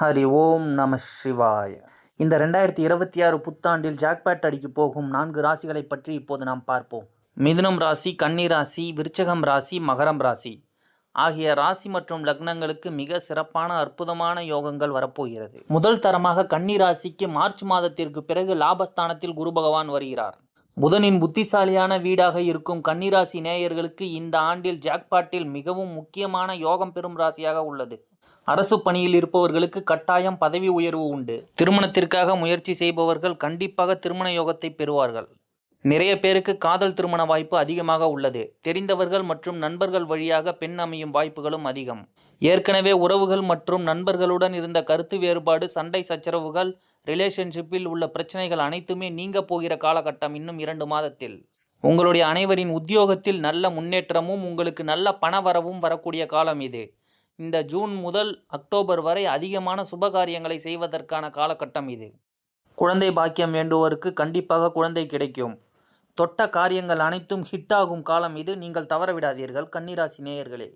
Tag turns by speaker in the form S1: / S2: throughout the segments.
S1: ஹரி ஓம் நம சிவாய. இந்த ரெண்டாயிரத்தி இருபத்தி ஆறு புத்தாண்டில் ஜாக்பேட் அடிக்க போகும் நான்கு ராசிகளை பற்றி இப்போது நாம் பார்ப்போம். மிதுனம் ராசி கன்னி ராசி விருச்சகம் ராசி மகரம் ராசி. ஆகிய ராசி மற்றும் லக்னங்களுக்கு மிக சிறப்பான அற்புதமான யோகங்கள் வரப்போகிறது. முதல் தரமாக கன்னி ராசிக்கு மார்ச் மாதத்திற்கு பிறகு லாபஸ்தானத்தில் குரு பகவான் வருகிறார். புதனின் புத்திசாலியான வீடாக இருக்கும் கன்னிராசி நேயர்களுக்கு இந்த ஆண்டில் ஜாக்பாட்டில் மிகவும் முக்கியமான யோகம் பெறும் ராசியாக உள்ளது. அரசு பணியில் இருப்பவர்களுக்கு கட்டாயம் பதவி உயர்வு உண்டு. திருமணத்திற்காக முயற்சி செய்பவர்கள் கண்டிப்பாக திருமண யோகத்தை பெறுவார்கள். நிறைய பேருக்கு காதல் திருமண வாய்ப்பு அதிகமாக உள்ளது. தெரிந்தவர்கள் மற்றும் நண்பர்கள் வழியாக பெண் அமையும் வாய்ப்புகளும் அதிகம். ஏற்கனவே உறவுகள் மற்றும் நண்பர்களுடன் இருந்த கருத்து வேறுபாடு சண்டை சச்சரவுகள் ரிலேஷன்ஷிப்பில் உள்ள பிரச்சனைகள் அனைத்துமே நீங்க போகிற காலகட்டம் இன்னும் இரண்டு மாதத்தில். உங்களுடைய அனைவரின் உத்தியோகத்தில் நல்ல முன்னேற்றமும் உங்களுக்கு நல்ல பண வரவும் வரக்கூடிய காலம் இது. இந்த ஜூன் முதல் அக்டோபர் வரை அதிகமான சுபகாரியங்களை செய்வதற்கான காலகட்டம் இது. குழந்தை பாக்கியம் வேண்டுவோருக்கு கண்டிப்பாக குழந்தை கிடைக்கும். தொட்ட காரியங்கள் அனைத்தும் ஹிட் ஆகும் காலம் இது. நீங்கள் தவறவிடாதீர்கள் கன்னிராசி நேயர்களே.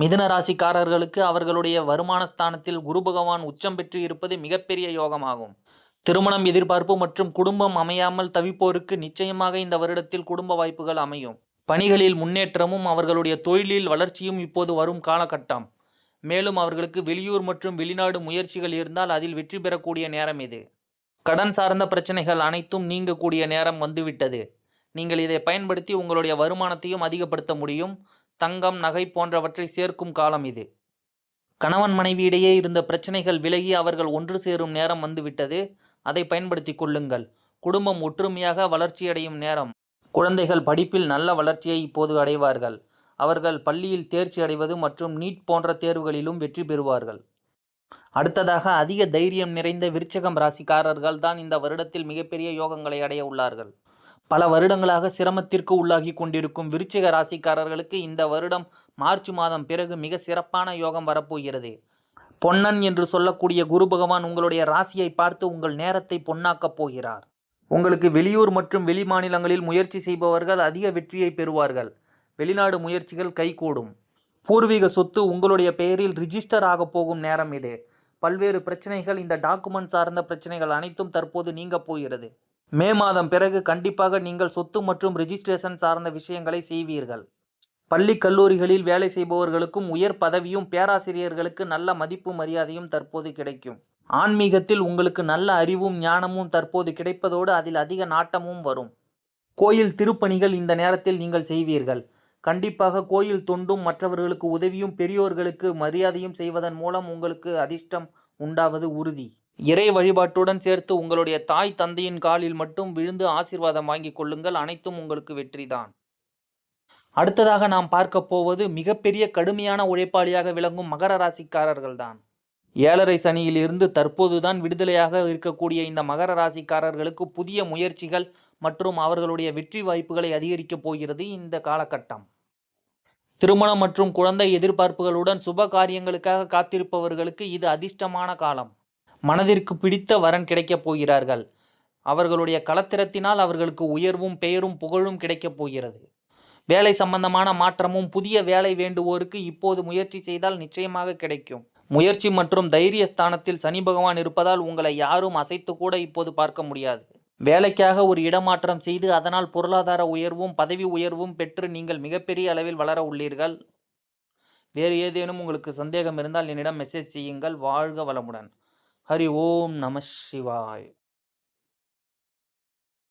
S1: மிதுன ராசிக்காரர்களுக்கு அவர்களுடைய வருமான ஸ்தானத்தில் குரு பகவான் உச்சம் பெற்று இருப்பது மிகப்பெரிய யோகமாகும். திருமணம் எதிர்பார்ப்பு மற்றும் குடும்பம் அமையாமல் தவிப்போருக்கு நிச்சயமாக இந்த வருடத்தில் குடும்ப வாய்ப்புகள் அமையும். பணிகளில் முன்னேற்றமும் அவர்களுடைய தொழிலில் வளர்ச்சியும் இப்போது வரும் காலகட்டம். மேலும் அவர்களுக்கு வெளியூர் மற்றும் வெளிநாடு முயற்சிகள் இருந்தால் அதில் வெற்றி பெறக்கூடிய நேரம் இது. கடன் சார்ந்த பிரச்சனைகள் அனைத்தும் நீங்கக்கூடிய நேரம் வந்துவிட்டது. நீங்கள் இதை பயன்படுத்தி உங்களுடைய வருமானத்தையும் அதிகப்படுத்த முடியும். தங்கம் நகை போன்றவற்றை சேர்க்கும் காலம் இது. கணவன் மனைவியிடையே இருந்த பிரச்சனைகள் விலகி அவர்கள் ஒன்று சேரும் நேரம் வந்துவிட்டது. அதை பயன்படுத்தி கொள்ளுங்கள். குடும்பம் ஒற்றுமையாக வளர்ச்சியடையும் நேரம். குழந்தைகள் படிப்பில் நல்ல வளர்ச்சியை இப்போது அடைவார்கள். அவர்கள் பள்ளியில் தேர்ச்சி அடைவது மற்றும் நீட் போன்ற தேர்வுகளிலும் வெற்றி பெறுவார்கள். அடுத்ததாக அதிக தைரியம் நிறைந்த விருச்சகம் ராசிக்காரர்கள் தான் இந்த வருடத்தில் மிகப்பெரிய யோகங்களை அடைய உள்ளார்கள். பல வருடங்களாக சிரமத்திற்கு உள்ளாகி கொண்டிருக்கும் விருச்சிக ராசிக்காரர்களுக்கு இந்த வருடம் மார்ச் மாதம் பிறகு மிக சிறப்பான யோகம் வரப்போகிறது. பொன்னன் என்று சொல்லக்கூடிய குரு பகவான் உங்களுடைய ராசியை பார்த்து உங்கள் நேரத்தை பொன்னாக்கப் போகிறார். உங்களுக்கு வெளியூர் மற்றும் வெளி மாநிலங்களில் முயற்சி செய்பவர்கள் அதிக வெற்றியை பெறுவார்கள். வெளிநாடு முயற்சிகள் கைகூடும். பூர்வீக சொத்து உங்களுடைய பெயரில் ரிஜிஸ்டர் ஆக போகும் நேரம் இது. பல்வேறு பிரச்சனைகள் இந்த டாக்குமெண்ட் சார்ந்த பிரச்சனைகள் அனைத்தும் தற்போது நீங்க போகிறது. மே மாதம் பிறகு கண்டிப்பாக நீங்கள் சொத்து மற்றும் ரிஜிஸ்ட்ரேஷன் சார்ந்த விஷயங்களை செய்வீர்கள். பள்ளி கல்லூரிகளில் வேலை செய்பவர்களுக்கும் உயர் பதவியும் பேராசிரியர்களுக்கு நல்ல மதிப்பு மரியாதையும் தற்போது கிடைக்கும். ஆன்மீகத்தில் உங்களுக்கு நல்ல அறிவும் ஞானமும் தற்போது கிடைப்பதோடு அதில் அதிக நாட்டமும் வரும். கோயில் திருப்பணிகள் இந்த நேரத்தில் நீங்கள் செய்வீர்கள். கண்டிப்பாக கோயில் தொண்டும் மற்றவர்களுக்கு உதவியும் பெரியோர்களுக்கு மரியாதையும் செய்வதன் மூலம் உங்களுக்கு அதிர்ஷ்டம் உண்டாவது உறுதி. இறை வழிபாட்டுடன் சேர்த்து உங்களுடைய தாய் தந்தையின் காலில் மட்டும் விழுந்து ஆசிர்வாதம் வாங்கிக் கொள்ளுங்கள். அனைத்தும் உங்களுக்கு வெற்றிதான். அடுத்ததாக நாம் பார்க்க போவது மிகப்பெரிய கடுமையான உழைப்பாளியாக விளங்கும் மகர ராசிக்காரர்கள்தான். ஏழரை சனியில் இருந்து தற்போதுதான் விடுதலையாக இருக்கக்கூடிய இந்த மகர ராசிக்காரர்களுக்கு புதிய முயற்சிகள் மற்றும் அவர்களுடைய வெற்றி வாய்ப்புகளை அதிகரிக்கப் போகிறது இந்த காலகட்டம். திருமணம் மற்றும் குழந்தை எதிர்பார்ப்புகளுடன் சுப காரியங்களுக்காக காத்திருப்பவர்களுக்கு இது அதிர்ஷ்டமான காலம். மனதிற்கு பிடித்த வரன் கிடைக்கப் போகிறார்கள். அவர்களுடைய கலத்திரத்தினால் அவர்களுக்கு உயர்வும் பெயரும் புகழும் கிடைக்கப் போகிறது. வேலை சம்பந்தமான மாற்றமும் புதிய வேலை வேண்டுவோருக்கு இப்போது முயற்சி செய்தால் நிச்சயமாக கிடைக்கும். முயற்சி மற்றும் தைரிய ஸ்தானத்தில் சனி பகவான் இருப்பதால் உங்களை யாரும் அசைத்து கூட இப்போது பார்க்க முடியாது. வேலைக்காக ஒரு இடமாற்றம் செய்து அதனால் பொருளாதார உயர்வும் பதவி உயர்வும் பெற்று நீங்கள் மிகப்பெரிய அளவில் வளர உள்ளீர்கள். வேறு ஏதேனும் உங்களுக்கு சந்தேகம் இருந்தால் என்னிடம் மெசேஜ் செய்யுங்கள். வாழ்க வளமுடன். ஹரி ஓம் நம சிவாய்.